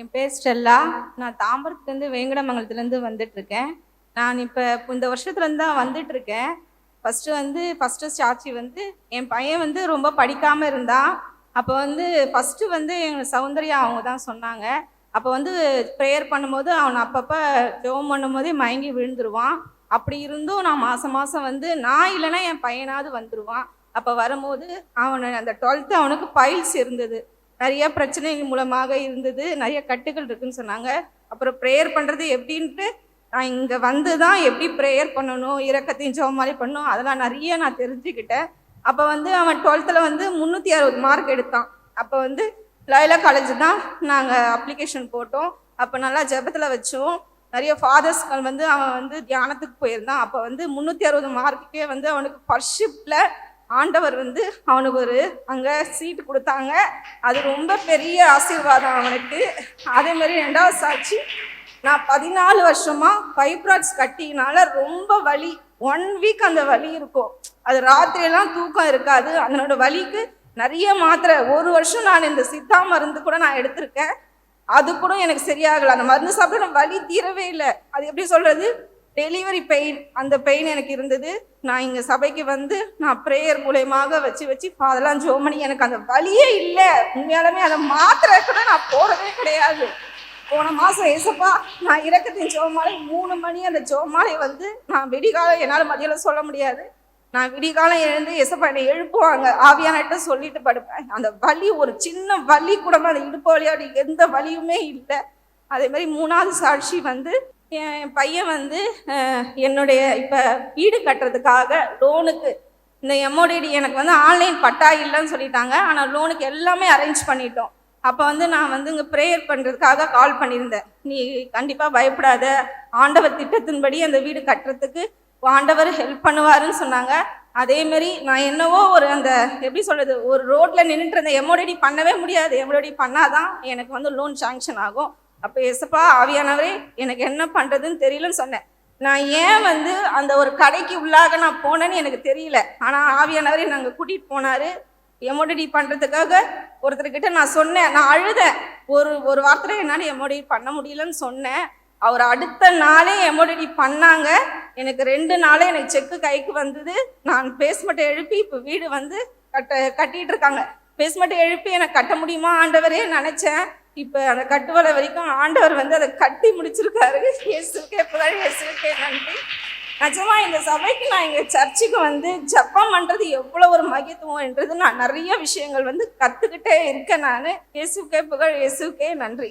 என் பேர் ஸ்டெல்லா. நான் தாம்பரத்துலேருந்து வேங்கடமங்கலத்துலேருந்து வந்துட்டுருக்கேன். நான் இப்போ இந்த வருஷத்துலேருந்து தான் வந்துட்டுருக்கேன். ஃபஸ்ட்டு வந்து ஃபஸ்ட்டு சாட்சி வந்து என் பையன் வந்து ரொம்ப படிக்காமல் இருந்தான் அப்போ வந்து ஃபஸ்ட்டு வந்து எங்கள் சௌந்தர்யா அவங்க தான் சொன்னாங்க. அப்போ வந்து ப்ரேயர் பண்ணும்போது அவன் அப்பப்போ ஜோம் பண்ணும்போதே மயங்கி விழுந்துருவான். அப்படி இருந்தும் நான் மாதம் மாதம் வந்து நான் இல்லைன்னா என் பையனாவது வந்துடுவான் அப்போ வரும்போது அவனை அந்த டுவெல்த்து அவனுக்கு பைல்ஸ் இருந்தது நிறைய பிரச்சனைகள் மூலமாக இருந்தது. நிறைய கட்டுகள் இருக்குன்னு சொன்னாங்க. அப்புறம் ப்ரேயர் பண்ணுறது எப்படின்ட்டு நான் இங்கே வந்து தான் எப்படி ப்ரேயர் பண்ணணும் இறக்கத்தையும் ஜெபம் மாதிரி பண்ணணும் அதெல்லாம் நிறைய நான் தெரிஞ்சுக்கிட்டேன். அப்போ வந்து அவன் டுவெல்த்தில் வந்து முந்நூற்றி அறுபது மார்க் எடுத்தான். அப்போ வந்து லைலா காலேஜ் தான் நாங்கள் அப்ளிகேஷன் போட்டோம். அப்போ நல்லா ஜெபத்தில் வச்சோம். நிறைய ஃபாதர்ஸ்கள் வந்து அவன் வந்து தியானத்துக்கு போயிருந்தான். அப்போ வந்து முந்நூற்றி அறுபது மார்க்குக்கே வந்து அவனுக்கு ஃபர்ஸ்ட் ஷிப்பில் ஆண்டவர் வந்து அவனுக்கு ஒரு அங்கே சீட்டு கொடுத்தாங்க. அது ரொம்ப பெரிய ஆசீர்வாதம் அவனுக்கு. அதே மாதிரி ரெண்டாவது சாட்சி நான் பதினாலு வருஷமாக ஃபைப்ராய்ட்ஸ் கட்டினால ரொம்ப வலி. ஒன் வீக் அந்த வலி இருக்கும். அது ராத்திரியெல்லாம் தூக்கம் இருக்காது. அதனோட வலிக்கு நிறைய மாத்திரை. ஒரு வருஷம் நான் இந்த சித்தா மருந்து கூட நான் எடுத்திருக்கேன். அது கூட எனக்கு சரியாகலை. அந்த மருந்து சாப்பிட்டு வலி தீரவே இல்லை. அது எப்படி சொல்கிறது டெலிவரி பெயின் அந்த பெயின் எனக்கு இருந்தது. நான் இங்கே சபைக்கு வந்து நான் ப்ரேயர் மூலயமாக வச்சு வச்சு அதெல்லாம் ஜோமணி எனக்கு அந்த வலியே இல்லை. உண்மையாலுமே அந்த மாத்திரை கூட நான் போடவே கிடையாது. போன மாதம் ஏசப்பா நான் இறக்கத்தின் ஜோமாலை மூணு மணி அந்த ஜோமாலை வந்து நான் விடிகாலம் என்னால் மதியம் சொல்ல முடியாது. நான் விடிகாலம் எழுந்து எசப்பா என்னை எழுப்புவாங்க. ஆவியானிட்ட சொல்லிட்டு படுப்பேன். அந்த வலி ஒரு சின்ன வலி கூட அந்த இடுப்பு வழியாடி எந்த வலியுமே இல்லை. அதே மாதிரி மூணாவது சாட்சி வந்து என் பையன் வந்து என்னுடைய இப்போ வீடு கட்டுறதுக்காக லோனுக்கு இந்த எம்ஓடிடி எனக்கு வந்து ஆன்லைன் பட்டா இல்லைன்னு சொல்லிட்டாங்க. ஆனால் லோனுக்கு எல்லாமே அரேஞ்ச் பண்ணிட்டோம். அப்போ வந்து நான் வந்து இங்கே ப்ரேயர் பண்ணுறதுக்காக கால் பண்ணியிருந்தேன். நீ கண்டிப்பாக பயப்படாத. ஆண்டவர் திட்டத்தின்படி அந்த வீடு கட்டுறதுக்கு ஆண்டவர் ஹெல்ப் பண்ணுவாருன்னு சொன்னாங்க. அதேமாரி நான் என்னவோ ஒரு அந்த எப்படி சொல்கிறது ஒரு ரோட்டில் நின்றுட்டு இருந்த எம்ஓடிடி பண்ணவே முடியாது. எம்ஓடிடி பண்ணாதான் எனக்கு வந்து லோன் சாங்ஷன் ஆகும். அப்போ எசப்பா ஆவியானவரே எனக்கு என்ன பண்ணுறதுன்னு தெரியலன்னு சொன்னேன். நான் ஏன் வந்து அந்த ஒரு கடைக்கு உள்ளாக நான் போனேன்னு எனக்கு தெரியல. ஆனால் ஆவியானவரே நாங்கள் கூட்டிகிட்டு போனார். எமோடிடி பண்ணுறதுக்காக ஒருத்தர்கிட்ட நான் சொன்னேன். நான் அழுதேன். ஒரு ஒரு வாரத்தில் என்னால் எமோடிடி பண்ண முடியலன்னு சொன்னேன். அவர் அடுத்த நாளே எமோடிடி பண்ணாங்க. எனக்கு ரெண்டு நாளே எனக்கு செக்கு கைக்கு வந்தது. நான் பேஸ்மெண்ட்டை எழுப்பி இப்போ வீடு வந்து கட்ட கட்டிகிட்டு இருக்காங்க. பேஸ்மெண்ட்டை எழுப்பி எனக்கு கட்ட முடியுமா ஆண்டவரே நினச்சேன். இப்போ அந்த கட்டுவலை வரைக்கும் ஆண்டவர் வந்து அதை கட்டி முடிச்சிருக்காரு. இயேசுக்கே புகழ் இயேசுக்கே நன்றி. நிஜமா இந்த சபைக்கு நான் எங்கள் சர்ச்சுக்கு வந்து ஜப்பம் பண்ணுறது எவ்வளோ ஒரு மகித்துவம் என்றது நான் நிறைய விஷயங்கள் வந்து கற்றுக்கிட்டே இருக்கேன் நான். இயேசுக்கே புகழ் இயேசுக்கே நன்றி.